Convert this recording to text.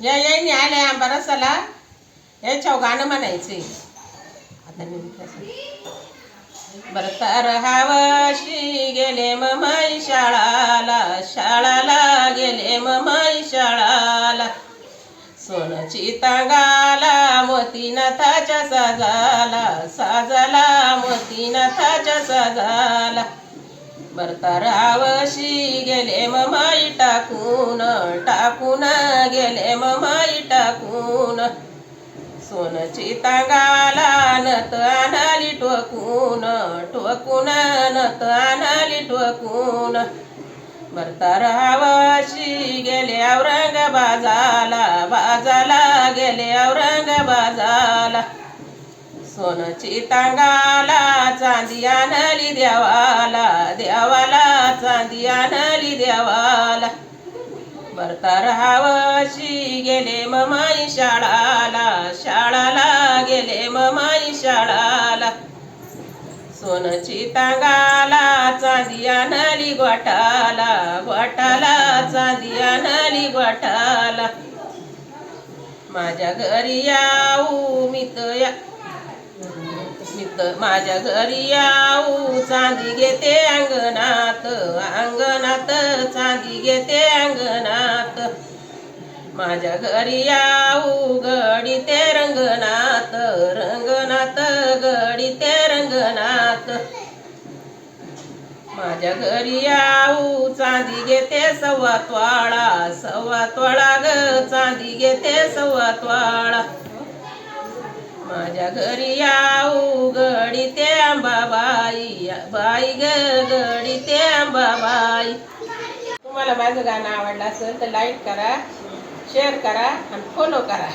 या याईने आल्या आंबा रसाला याच्यावर गाणं म्हणायचे. आता नेमकं असं. बरं तर हावशी गेले ममाई शाळाला शाळाला गेले ममाई शाळाला सोनाची तांगाला मोतीनाथाच्या साजाला साजाला मोतीनाथाच्या साजाला. बरतारावशी गेले ममा टाकून टाकून गेले ममाई टाकून. सोनची तांगाला नत आणाली टोकून टोकून नत आणाली टोकून. बरतारावशी गेले औरंगाबाजाला बाजाला गेले औरंगाबाजाला. सोनची तांगाला चांदी आणली देवाला देवाला चांदी आणली देवाला. बरतारावशी गेले ममाई शाळाला. शाळाला गेले ममाई शाळाला. सोनची तांगाला चांदिया नली गोठाला. गोठाला चांदिया नली गोठाला. माझ्या घरी याऊ मी तर माझ्या घरी आऊ चांदी घेते अंगणात. अंगणात चांदी घेते अंगणात. माझ्या घरी आऊ गडी ते रंगनाथ रंगनाथ गडी ते रंगनाथ माझ्या घरी आऊ चांदी घेते सव्वा त्वाळा. सव्वा त्वाळा ग चांदी घेते सव्वा त्वाळा. माझ्या घरी आऊ अंबाबाई बाई ग गडी ते अंबाबाई तुम्हाला माझं गाणं आवडलं असेल तर लाईक करा शेअर करा आणि फॉलो करा.